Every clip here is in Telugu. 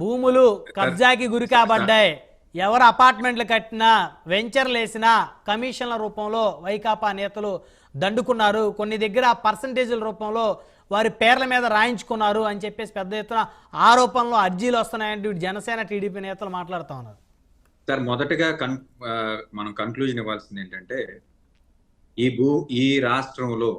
భూములు కబ్జాకి గురి కాబడ్డాయి. ఎవరు అపార్ట్మెంట్లు కట్టినా వెంచర్లు వేసినా కమిషన్ల రూపంలో వైకాపా నేతలు దండుకున్నారు. కొన్ని దగ్గర పర్సంటేజీల రూపంలో వారి పేర్ల మీద రాయించుకున్నారు అని చెప్పేసి పెద్ద ఎత్తున ఆరోపణలు అర్జీలు వస్తున్నాయంటూ జనసేన టీడీపీ నేతలు మాట్లాడుతూ ఉన్నారు. సార్ మొదటగా కన్ మనం కన్క్లూజన్ ఇవ్వాల్సింది ఏంటంటే ఈ భూ ఈ రాష్ట్రంలో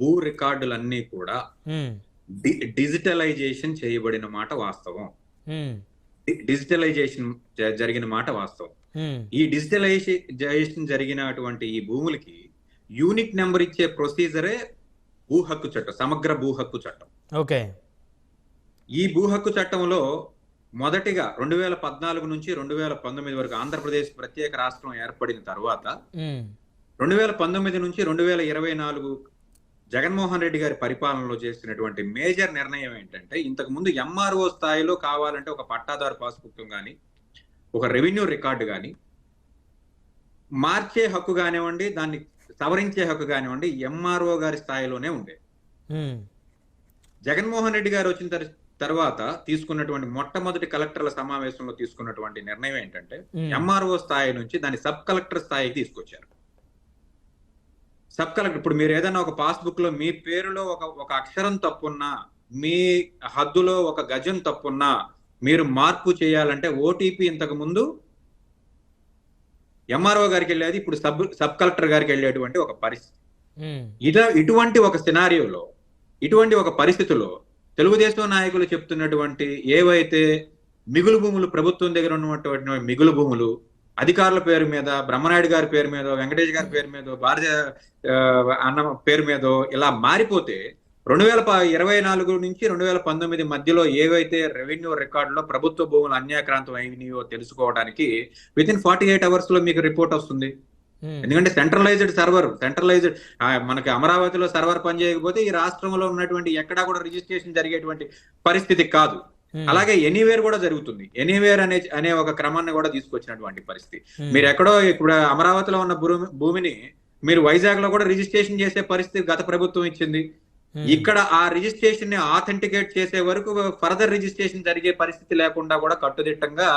భూ రికార్డులన్నీ కూడా డిజిటలైజేషన్ చేయబడిన మాట వాస్తవం. డిజిటలైజేషన్ జరిగిన మాట వాస్తవం. ఈ డిజిటలైజేషన్ జరిగినటువంటి ఈ భూములకి యూనిక్ నెంబర్ ఇచ్చే ప్రొసీజరే భూ హక్కు చట్టం సమగ్ర భూ హక్కు చట్టం. ఓకే. ఈ భూ హక్కు చట్టంలో మొదటిగా రెండు వేల పద్నాలుగు నుంచి రెండు వేల పంతొమ్మిది వరకు ఆంధ్రప్రదేశ్ ప్రత్యేక రాష్ట్రం ఏర్పడిన తర్వాత రెండు వేల పంతొమ్మిది నుంచి రెండు వేల ఇరవై నాలుగు జగన్మోహన్ రెడ్డి గారి పరిపాలనలో చేసినటువంటి మేజర్ నిర్ణయం ఏంటంటే ఇంతకు ముందు ఎంఆర్ఓ స్థాయిలో కావాలంటే ఒక పట్టాదారు పాస్బుక్ కానీ ఒక రెవెన్యూ రికార్డు కానీ మార్చే హక్కు కానివ్వండి దాన్ని సవరించే హక్కు కానివ్వండి ఎంఆర్ఓ గారి స్థాయిలోనే ఉండే. జగన్మోహన్ రెడ్డి గారు వచ్చిన తర్- తర్వాత తీసుకున్నటువంటి మొట్టమొదటి కలెక్టర్ల సమావేశంలో తీసుకున్నటువంటి నిర్ణయం ఏంటంటే ఎంఆర్ఓ స్థాయి నుంచి దాన్ని సబ్ కలెక్టర్ స్థాయికి తీసుకొచ్చారు. సబ్ కలెక్టర్ ఇప్పుడు మీరు ఏదైనా ఒక పాస్బుక్లో మీ పేరులో ఒక ఒక అక్షరం తప్పున్నా మీ హద్దులో ఒక గజం తప్పున్నా మీరు మార్పు చేయాలంటే ఓటీపీ ఇంతకు ముందు ఎంఆర్ఓ గారికి వెళ్ళేది ఇప్పుడు సబ్ సబ్ కలెక్టర్ గారికి వెళ్ళేటువంటి ఒక పరిస్థితి. ఇట ఇటువంటి ఒక సినారియోలో ఇటువంటి ఒక పరిస్థితిలో తెలుగుదేశం నాయకులు చెప్తున్నటువంటి ఏవైతే మిగులు భూములు ప్రభుత్వం దగ్గర ఉన్నటువంటి మిగులు భూములు అధికారుల పేరు మీద బ్రహ్మనాయుడు గారి పేరు మీద వెంకటేష్ గారి పేరు మీద భారత అన్న పేరు మీద ఇలా మారిపోతే రెండు వేల ఇరవై నాలుగు నుంచి రెండు వేల పంతొమ్మిది మధ్యలో ఏవైతే రెవెన్యూ రికార్డులో ప్రభుత్వ భూములు అన్యాక్రాంతం అయినాయో తెలుసుకోవడానికి విత్ ఇన్ ఫార్టీ ఎయిట్ అవర్స్లో మీకు రిపోర్ట్ వస్తుంది. ఉమ్, ఎందుకంటే సెంట్రలైజ్డ్ సర్వర్ సెంట్రలైజ్డ్ మనకి అమరావతిలో సర్వర్ పనిచేయకపోతే ఈ రాష్ట్రంలో ఉన్నటువంటి ఎక్కడా కూడా రిజిస్ట్రేషన్ జరిగేటువంటి పరిస్థితి కాదు. అలాగే ఎనీవేర్ కూడా జరుగుతుంది. ఎనీవేర్ అనే అనే ఒక క్రమాన్ని కూడా తీసుకొచ్చినటువంటి పరిస్థితి. ఉమ్, మీరు ఎక్కడో ఇప్పుడు అమరావతిలో ఉన్న భూమి భూమిని మీరు వైజాగ్లో కూడా రిజిస్ట్రేషన్ చేసే పరిస్థితి గత ప్రభుత్వం ఇచ్చింది. ఉమ్, ఇక్కడ ఆ రిజిస్ట్రేషన్ని ఆథెంటికేట్ చేసే వరకు ఫర్దర్ రిజిస్ట్రేషన్ జరిగే పరిస్థితి లేకుండా కూడా కట్టుదిట్టంగా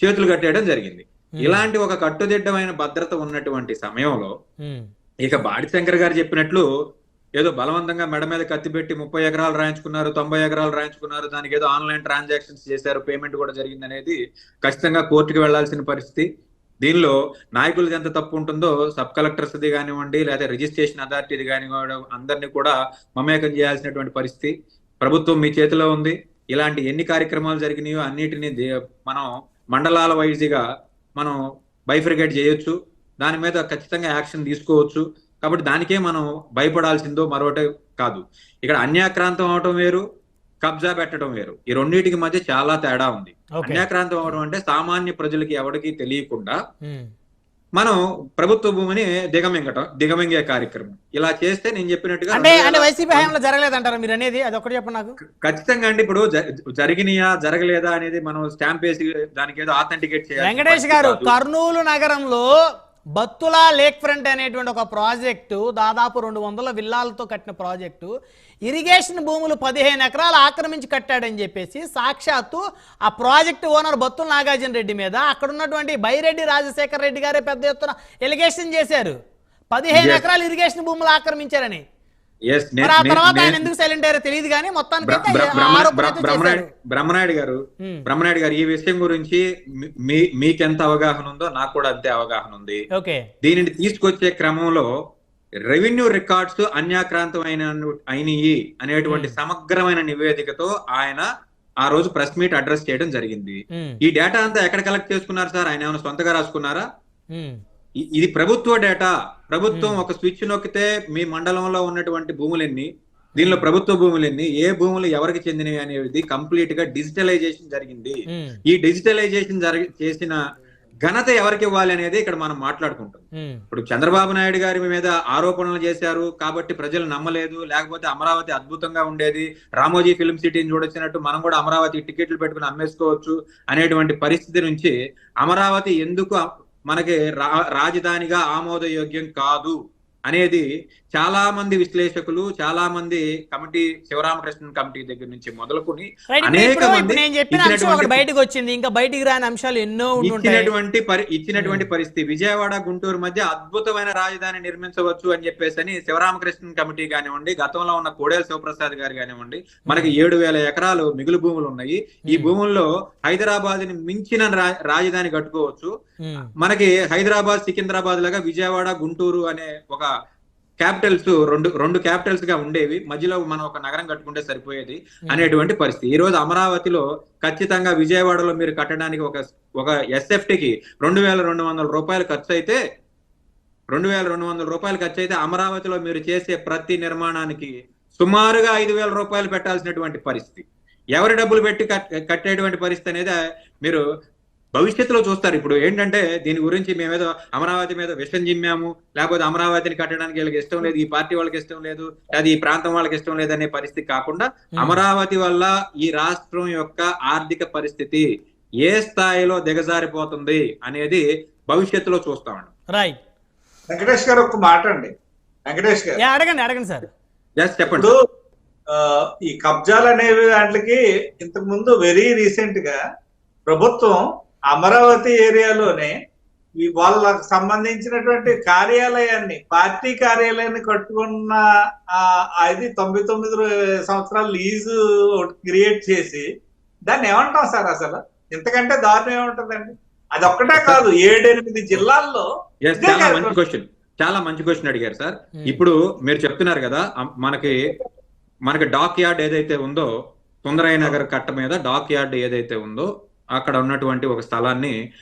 చేతులు కట్టేయడం జరిగింది. ఇలాంటి ఒక కట్టుదిట్టమైన భద్రత ఉన్నటువంటి సమయంలో ఇక బాడి శంకర్ గారు చెప్పినట్లు ఏదో బలవంతంగా మెడ మీద కత్తి పెట్టి ముప్పై ఎకరాలు రాయించుకున్నారు తొంభై ఎకరాలు రాయించుకున్నారు దానికి ఏదో ఆన్లైన్ ట్రాన్సాక్షన్స్ చేశారు పేమెంట్ కూడా జరిగింది అనేది ఖచ్చితంగా కోర్టుకి వెళ్ళాల్సిన పరిస్థితి. దీనిలో నాయకులది ఎంత తప్పు ఉంటుందో సబ్ కలెక్టర్స్ది కానివ్వండి లేదా రిజిస్ట్రేషన్ అథారిటీది కానివ్వండి అందరినీ కూడా మమేకం చేయాల్సినటువంటి పరిస్థితి ప్రభుత్వం మీ చేతిలో ఉంది. ఇలాంటి ఎన్ని కార్యక్రమాలు జరిగినాయో అన్నిటిని మనం మండలాల వైజ్గా మనం బైఫ్రిగేట్ చేయొచ్చు. దాని మీద ఖచ్చితంగా యాక్షన్ తీసుకోవచ్చు. కాబట్టి దానికే మనం భయపడాల్సిందో మరొకటి కాదు. ఇక్కడ అన్యాక్రాంతం అవటం వేరు కబ్జా పెట్టడం వేరు. ఈ రెండింటికి మధ్య చాలా తేడా ఉంది. అన్యాక్రాంతం అవడం అంటే సామాన్య ప్రజలకి ఎవరికి తెలియకుండా మనం ప్రభుత్వ భూమిని దిగమింగటం దిగమింగే కార్యక్రమం. ఇలా చేస్తే నేను చెప్పినట్టుగా అంటే వైసీపీ హయాంలో జరగలేదంటారా మీరు అనేది? అది ఒకటి చెప్పండి నాకు. ఖచ్చితంగా అండి. ఇప్పుడు జరిగినాయా జరగలేదా అనేది మనం స్టాంప్ వేసి దానికి ఏదో ఆథెంటికేట్ చేయాలి వెంకటేష్ గారు కర్నూలు నగరంలో బత్తుల లేక్ ఫ్రంట్ అనేటువంటి ఒక ప్రాజెక్టు దాదాపు రెండు వందల విల్లాలతో కట్టిన ప్రాజెక్టు ఇరిగేషన్ భూములు పదిహేను ఎకరాలు ఆక్రమించి కట్టాడని చెప్పేసి సాక్షాత్తు ఆ ప్రాజెక్టు ఓనర్ బత్తుల నాగార్జున రెడ్డి మీద అక్కడ ఉన్నటువంటి బైరెడ్డి రాజశేఖర రెడ్డి గారే పెద్ద ఎత్తున ఎలిగేషన్ చేశారు పదిహేను. ఎకరాలు ఇరిగేషన్ భూములు ఆక్రమించారని ఆ నే- తర్వాత ఆయన నే- ఎందుకు సైలెంట్ అయ్యారో తెలియదు కానీ మొత్తానికి బ్రహ్మనాయుడు గారు ఉమ్, బ్రహ్మనాయుడు గారు ఈ విషయం గురించి మీకెంత అవగాహన ఉందో నాకు కూడా అంతే అవగాహన ఉంది. దీనిని తీసుకొచ్చే క్రమంలో రెవెన్యూ రికార్డ్స్ అన్యాక్రాంతమైన అయినయి అనేటువంటి సమగ్రమైన నివేదికతో ఆయన ఆ రోజు ప్రెస్ మీట్ అడ్రస్ చేయడం జరిగింది. ఉమ్, ఈ డేటా అంతా ఎక్కడ కలెక్ట్ చేసుకున్నారు సార్? ఆయన ఏమైనా సొంతగా రాసుకున్నారా? ఇది ప్రభుత్వ డేటా. ప్రభుత్వం. ఒక స్విచ్ నొక్కితే మీ మండలంలో ఉన్నటువంటి భూములెన్ని దీనిలో ప్రభుత్వ భూములెన్ని ఏ భూములు ఎవరికి చెందినవి అనేది కంప్లీట్గా డిజిటలైజేషన్ జరిగింది. ఈ డిజిటలైజేషన్ జరిగి చేసిన ఘనత ఎవరికి ఇవ్వాలి అనేది ఇక్కడ మనం మాట్లాడుకుంటాం. ఇప్పుడు చంద్రబాబు నాయుడు గారి మీద ఆరోపణలు చేశారు కాబట్టి ప్రజలు నమ్మలేదు. లేకపోతే అమరావతి అద్భుతంగా ఉండేది. రామోజీ ఫిల్మ్ సిటీని చూడొచ్చినట్టు మనం కూడా అమరావతి టికెట్లు పెట్టుకుని అమ్మేసుకోవచ్చు అనేటువంటి పరిస్థితి నుంచి అమరావతి ఎందుకు మనకి రా- రాజధానిగా ఆమోదయోగ్యం కాదు. అనేది చాలా మంది విశ్లేషకులు చాలా మంది కమిటీ శివరామకృష్ణన్ కమిటీ దగ్గర నుంచి మొదలుకొని అనేక మంది బయటకు వచ్చింది ఇంకా బయటికి రాని అంశాలు ఎన్నో ఇచ్చినటువంటి ఇచ్చినటువంటి పరిస్థితి. విజయవాడ గుంటూరు మధ్య అద్భుతమైన రాజధాని నిర్మించవచ్చు అని చెప్పేసి అని శివరామకృష్ణన్ కమిటీ కానివ్వండి గతంలో ఉన్న కోడేల శివప్రసాద్ గారు కానివ్వండి మనకి ఏడు వేల ఎకరాలు మిగులు భూములు ఉన్నాయి. ఈ. భూముల్లో హైదరాబాద్ని మించిన రా- రాజధాని కట్టుకోవచ్చు. మనకి హైదరాబాద్ సికింద్రాబాద్ లాగా విజయవాడ గుంటూరు అనే ఒక క్యాపిటల్స్ రెండు రెండు క్యాపిటల్స్గా ఉండేవి. మధ్యలో మనం ఒక నగరం కట్టుకుంటే సరిపోయేది అనేటువంటి పరిస్థితి. ఈ రోజు అమరావతిలో ఖచ్చితంగా విజయవాడలో మీరు కట్టడానికి ఒక ఒక ఎస్ఎఫ్టీకి రెండు వేల రెండు వందల రూపాయలు ఖర్చు అయితే రెండు వేల రెండు వందల రూపాయలు ఖర్చు అయితే అమరావతిలో మీరు చేసే ప్రతి నిర్మాణానికి సుమారుగా ఐదు వేల రూపాయలు పెట్టాల్సినటువంటి పరిస్థితి. ఎవరి డబ్బులు పెట్టి కట్- కట్టేటువంటి పరిస్థితి అనేది మీరు భవిష్యత్తులో చూస్తారు. ఇప్పుడు ఏంటంటే దీని గురించి మేమేదో అమరావతి మీద విషం జిమ్మాము లేకపోతే అమరావతిని కట్టడానికి వీళ్ళకి ఇష్టం లేదు ఈ పార్టీ వాళ్ళకి ఇష్టం లేదు అది ఈ ప్రాంతం వాళ్ళకి ఇష్టం లేదు అనే పరిస్థితి కాకుండా. అమరావతి వల్ల ఈ రాష్ట్రం యొక్క ఆర్థిక పరిస్థితి ఏ స్థాయిలో దిగజారిపోతుంది అనేది భవిష్యత్తులో చూస్తామండి రైట్ వెంకటేష్ గారు ఒక మాట అండి. వెంకటేష్ గారు. అడగండి అడగండి సార్. జస్ట్ చెప్పండి. ఈ కబ్జాలు అనేవి దాంట్లకి ఇంతకు ముందు వెరీ రీసెంట్గా ప్రభుత్వం అమరావతి ఏరియాలోనే ఈ వాళ్ళకు సంబంధించినటువంటి కార్యాలయాన్ని పార్టీ కార్యాలయాన్ని కట్టుకున్న ఆ అది తొంభై తొమ్మిది సంవత్సరాలు లీజు క్రియేట్ చేసి దాన్ని ఏమంటాం సార్ అసలు? ఇంతకంటే దారుణం ఏముంటుందండి? అది ఒక్కటే కాదు ఏడెనిమిది జిల్లాల్లో క్వశ్చన్ చాలా మంచి క్వశ్చన్ అడిగారు సార్. Hmm. ఇప్పుడు మీరు చెప్తున్నారు కదా మనకి మనకి డాక్ యార్డ్ ఏదైతే ఉందో సుందరయ్య నగర్ కట్ట మీద డాక్ యార్డ్ ఏదైతే ఉందో అక్కడ ఉన్నటువంటి ఒక స్థలాన్ని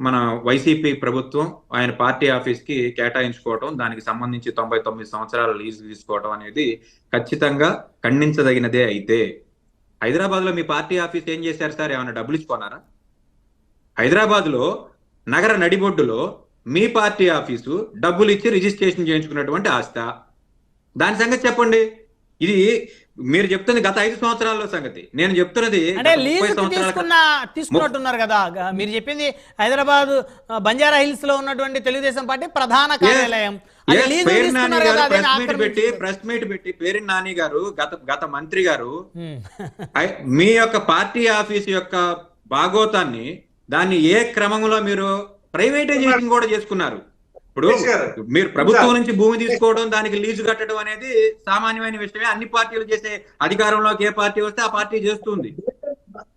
మన వైసీపీ ప్రభుత్వం ఆయన పార్టీ ఆఫీస్కి కేటాయించుకోవటం దానికి సంబంధించి తొంభై తొమ్మిది సంవత్సరాల లీజు తీసుకోవటం అనేది ఖచ్చితంగా ఖండించదగినదే అయితే. హైదరాబాద్లో మీ పార్టీ ఆఫీస్ ఏం చేశారు సార్? ఏమైనా డబ్బులు ఇచ్చుకున్నారా? హైదరాబాద్లో నగర నడిబొడ్డులో మీ పార్టీ ఆఫీసు డబ్బులు ఇచ్చి రిజిస్ట్రేషన్ చేయించుకున్నటువంటి ఆస్త దాని సంగతి చెప్పండి. ఇది మీరు చెప్తుంది గత ఐదు సంవత్సరాల్లో సంగతి. నేను చెప్తున్నది అంటే తీసుకున్న తీసుకున్నట్టున్నారు కదా. మీరు చెప్పింది హైదరాబాద్ బంజారా హిల్స్లో ఉన్నటువంటి తెలుగుదేశం పార్టీ ప్రధాన కార్యాలయం. ప్రెస్ మీట్ పెట్టి? ప్రెస్ మీట్ పెట్టి పేరు నాని గారు గత గత మంత్రి గారు మీ యొక్క పార్టీ ఆఫీస్ యొక్క భాగోతాన్ని దాన్ని ఏ క్రమంలో మీరు ప్రైవేటైజేషన్ కూడా చేసుకున్నారు? ఇప్పుడు మీరు ప్రభుత్వం నుంచి భూమి తీసుకోవడం దానికి లీజు కట్టడం అనేది సామాన్యమైన విషయమే. అన్ని పార్టీలు చేసే అధికారంలోకి ఏ పార్టీ వస్తే ఆ పార్టీ చేస్తుంది.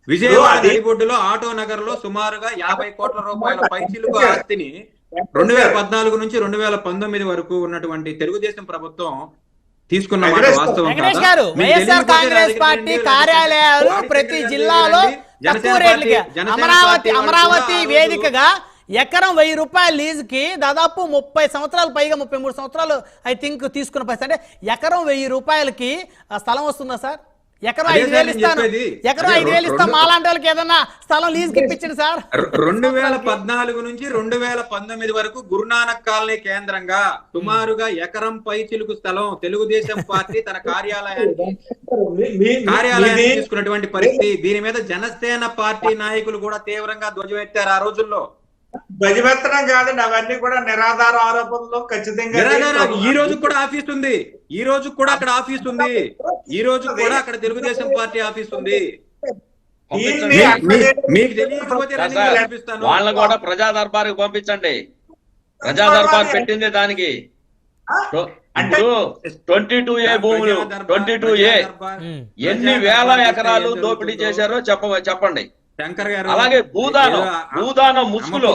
విజయవాడ నడిబొడ్డులో ఆటో నగర్లో సుమారుగా యాభై కోట్ల రూపాయల పైచిలుకు ఆస్తిని రెండు వేల పద్నాలుగు నుంచి రెండు వేల పంతొమ్మిది వరకు ఉన్నటువంటి తెలుగుదేశం ప్రభుత్వం తీసుకున్న మాట వాస్తవం? గారు వైఎస్ఆర్ కాంగ్రెస్ పార్టీ కార్యాలయాలు ప్రతి జిల్లాలో అమరావతి అమరావతి వేదికగా ఎకరం వెయ్యి రూపాయల లీజుకి దాదాపు ముప్పై సంవత్సరాలు పైగా ముప్పై మూడు సంవత్సరాలు ఐ థింక్ తీసుకున్న పరిస్థితి. అంటే ఎకరం వెయ్యి రూపాయలకి ఆ స్థలం వస్తుందా సార్? ఎకరం ఐదు వేలు ఇస్తాను. ఎకరం ఐదు వేలు ఇస్తాం. రెండు- మాలాంటి వాళ్ళకి ఏదన్నా స్థలం లీజుకి ఇప్పించండి సార్. రెండు వేల పద్నాలుగు నుంచి రెండు వేల పంతొమ్మిది వరకు గురునానక్ కాలనీ కేంద్రంగా సుమారుగా ఎకరం పై చిలుకు స్థలం తెలుగుదేశం పార్టీ తన కార్యాలయానికి కార్యాలయాన్ని తీసుకున్నటువంటి పరిస్థితి. దీని మీద జనసేన పార్టీ నాయకులు కూడా తీవ్రంగా ధ్వజమెత్తారు ఆ రోజుల్లో. గజమెత్తడం కాదండి అవన్నీ కూడా నిరాధార ఆరోపణలు ఖచ్చితంగా నిరాధార ఈ రోజు కూడా ఆఫీస్ ఉంది. ఈ రోజు కూడా అక్కడ ఆఫీస్ ఉంది. ఈ రోజు కూడా అక్కడ తెలుగుదేశం పార్టీ ఆఫీస్ ఉంది. మీకు తెలియకపోతే. వాళ్ళని కూడా ప్రజా దర్బార్కి పంపించండి. ప్రజా దర్బార్ పెట్టింది దానికి. ట్వంటీ టూ ఏ భూములు ట్వంటీ టూ ఏ. ఎన్ని వేల ఎకరాలు దోపిడీ చేశారో చెప్ప చెప్పండి. శంకర్ గారు అలాగే భూదానం భూదానం ముసుగులో.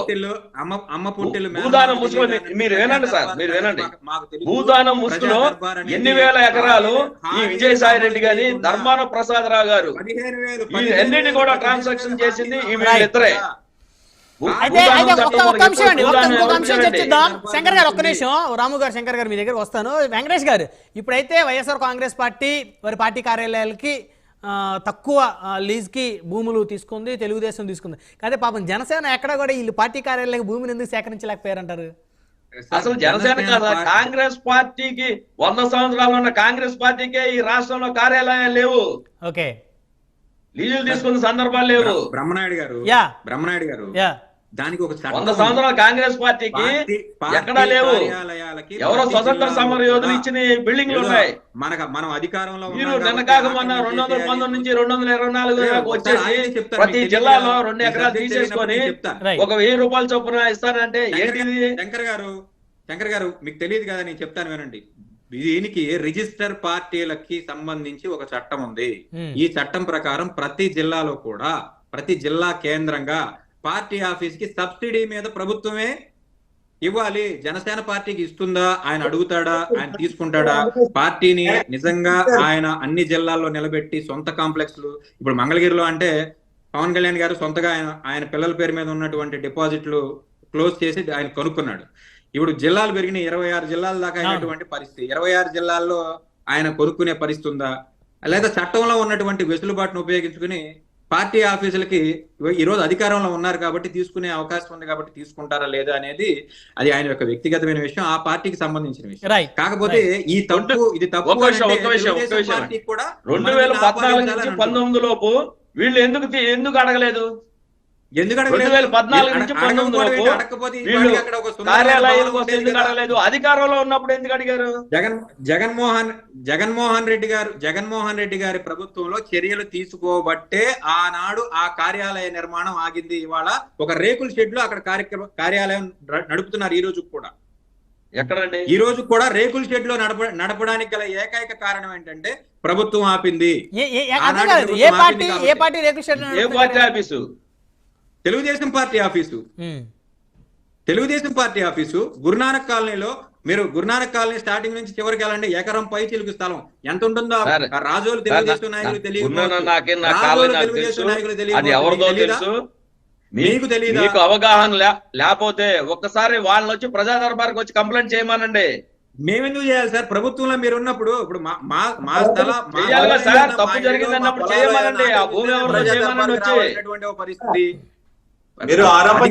అమ్మ అమ్మ పుట్టిల్లు భూదానం ముసుగులో మీరు వినండి సార్, మీరు వినండి. భూదానం ముసుగులో ఎన్ని వేల ఎకరాలు ఈ విజయసాయి రెడ్డి లేకుండా ధర్మాన ప్రసాద్ రావు గారు. వేలు, కూడా ట్రాన్సాక్షన్ చేసింది ఈ వీళ్ళిద్దరే. చర్చిద్దాం శంకర్ గారు ఒక్క నిమిషం రాము గారు శంకర్ గారు మీ దగ్గర వస్తాను. వెంకటేష్ గారు ఇప్పుడైతే వైఎస్ఆర్ కాంగ్రెస్ పార్టీ వారి పార్టీ కార్యాలయాలకి తక్కువ లీజ్కి భూములు తీసుకుంది తెలుగుదేశం తీసుకుంది. కానీ పాపం జనసేన ఎక్కడ కూడా వీళ్ళు పార్టీ కార్యాలయాలకు భూమిని ఎందుకు సేకరించలేకపోయారంటారు? అసలు జనసేన కాదా? కాంగ్రెస్ పార్టీకి వంద సంవత్సరాలు ఉన్న కాంగ్రెస్ పార్టీకే ఈ రాష్ట్రంలో కార్యాలయాలు లేవు. ఓకే. లీజులు తీసుకున్న సందర్భాలు లేవు. బ్రహ్మనాయుడు గారు. యా. బ్రహ్మనాయుడు గారు. యా. దానికి ఒక వంద. సంవత్సరాల కాంగ్రెస్ పార్టీకి పార్టీ- పార్టీ ఎక్కడా లేవు. ఎవరో స్వతంత్ర సమర యోధులు ఇచ్చిన బిల్డింగ్లు ఏదో ఉన్నాయి మనకు మనం అధికారంలో మీరు ఉన్నాం నిన్న కాక మొన్న రెండు వందల. పంతొమ్మిది నుంచి రెండు వందల ఇరవై నాలుగు వచ్చేసి ప్రతి జిల్లాలో. రెండు ఎకరాలు తీసేసుకొని ఒక వెయ్యి రూపాయలు చొప్పున ఇస్తానంటే ఏంటిది శంకర్ గారు శంకర్ గారు మీకు తెలియదు కదా నేను చెప్తాను వినండి దీనికి రిజిస్టర్ పార్టీలకి సంబంధించి ఒక చట్టం ఉంది ఉమ్. ఈ చట్టం ప్రకారం ప్రతి జిల్లాలో కూడా ప్రతి జిల్లా కేంద్రంగా పార్టీ ఆఫీస్కి సబ్సిడీ మీద ప్రభుత్వమే ఇవ్వాలి. జనసేన పార్టీకి ఇస్తుందా? ఆయన అడుగుతాడా? ఆయన తీసుకుంటాడా? పార్టీని నిజంగా ఆయన అన్ని జిల్లాల్లో నిలబెట్టి సొంత కాంప్లెక్స్లు ఇప్పుడు మంగళగిరిలో అంటే పవన్ కళ్యాణ్ గారు సొంతగా ఆయన ఆయన పిల్లల పేరు మీద ఉన్నటువంటి డిపాజిట్లు క్లోజ్ చేసి ఆయన కొనుక్కున్నాడు. ఇప్పుడు జిల్లాలు పెరిగిన ఇరవై ఆరు జిల్లాల దాకా అయినటువంటి పరిస్థితి. ఇరవై ఆరు జిల్లాల్లో ఆయన కొనుక్కునే పరిస్థితి ఉందా? లేదా చట్టంలో ఉన్నటువంటి వెసులుబాటును ఉపయోగించుకుని పార్టీ ఆఫీసులకి ఈ రోజు అధికారంలో ఉన్నారు కాబట్టి తీసుకునే అవకాశం ఉంది కాబట్టి తీసుకుంటారా లేదా అనేది అది ఆయన యొక్క వ్యక్తిగతమైన విషయం ఆ పార్టీకి సంబంధించిన విషయం. రైట్ కాకపోతే ఈ తప్పు ఇది తప్పు రెండు వేల పద్నాలుగు నుంచి పంతొమ్మిది లోపు వీళ్ళు ఎందుకు ఎందుకు అడగలేదు? అధికారంలో ఉన్నప్పుడు ఎందుకు అడిగారు? జగన్ జగన్మోహన్ జగన్మోహన్ రెడ్డి గారు జగన్మోహన్ రెడ్డి గారి ప్రభుత్వంలో చర్యలు తీసుకోబట్టే ఆనాడు ఆ కార్యాలయ నిర్మాణం ఆగింది. ఇవాళ ఒక రేకుల షెడ్లో అక్కడ కార్యక్రమ కార్యాలయం నడుపుతున్నారు ఈ రోజు కూడా. ఎక్కడండి? ఈ రోజు కూడా రేకుల షెడ్లో నడప నడపడానికి గల ఏకైక కారణం ఏంటంటే ప్రభుత్వం ఆపింది. ఏ- పార్టీ ఏ. పార్టీ రేకు షెడ్ ఏ party office? Telugu Desam party office. Telugu Desam party office Guru Nanak కాలనీలో మీరు గురునానక్ కాలనీ స్టార్టింగ్ నుంచి చివరికి వెళ్ళండి. ఎకరం పై చిలుకు స్థలం. ఎంత ఉంటుందో రాజోలు తెలుగుదేశం నాయకులు నాకు తెలుగుదేశం తెలుసు. నాయకులు ఎవరిదో మీకు? తెలుసు? మీకు అవగాహన లేకపోతే ఒక్కసారి వాళ్ళని వచ్చి ప్రజా దర్బార్కి వచ్చి కంప్లైంట్ చేయమనండి. మేమెందుకు చేయాలి సార్? ప్రభుత్వంలో మీరు ఉన్నప్పుడు ఇప్పుడు మా మా స్థల తప్పు జరిగింది అన్నప్పుడు చేయమనండి. ఆ భూమి చేయమనండి ఒక పరిస్థితి. మీరు ఆరోపణ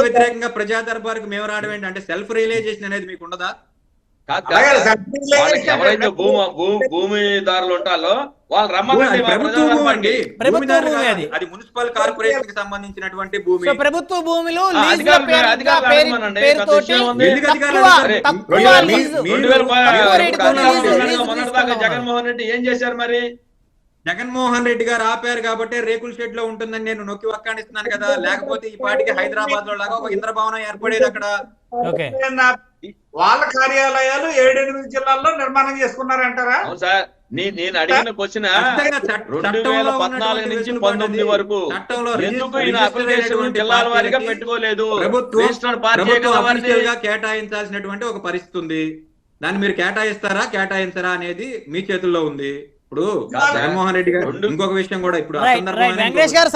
వ్యతిరేకంగా ప్రజా దర్బార్కి మేము రావడం ఏంటంటే సెల్ఫ్ రియలైజేషన్ అనేది మీకు ఉండదా? ఎవరైతే భూమిదారులు ఉంటారో వాళ్ళు రమ్మనండి అది మున్సిపల్ కార్పొరేషన్కి సంబంధించినటువంటి భూమి. సో ప్రభుత్వ భూములు జగన్మోహన్ రెడ్డి ఏం చేశారు మరి? జగన్మోహన్ రెడ్డి గారు ఆపారు కాబట్టి రేకుల షెడ్లో ఉంటుందని నేను నొక్కి వక్కాడిస్తున్నాను కదా. లేకపోతే ఈ పాటికి హైదరాబాద్లో లాగా ఒక ఇంద్రభవనం ఏర్పడేది అక్కడ. ఓకే. వాళ్ళ కార్యాలయాలు ఏడెనిమిది జిల్లాల్లో నిర్మాణం చేసుకున్నారంటారా? సార్. నీ- నేను అడిగిన క్వశ్చన్ రెండు వేల పద్నాలుగు నుంచి పంతొమ్మిది వరకు ఎందుకు ఈయన అప్లికేషన్ జిల్లాల వారీగా పెట్టుకోలేదు? కేటాయించాల్సినటువంటి ఒక పరిస్థితి ఉంది. దాన్ని మీరు కేటాయిస్తారా కేటాయించరా అనేది మీ చేతుల్లో ఉంది. ఇప్పుడు. జగన్మోహన్ రెడ్డి గారు ఇంకొక విషయం కూడా ఇప్పుడు వెంకటేష్ గారు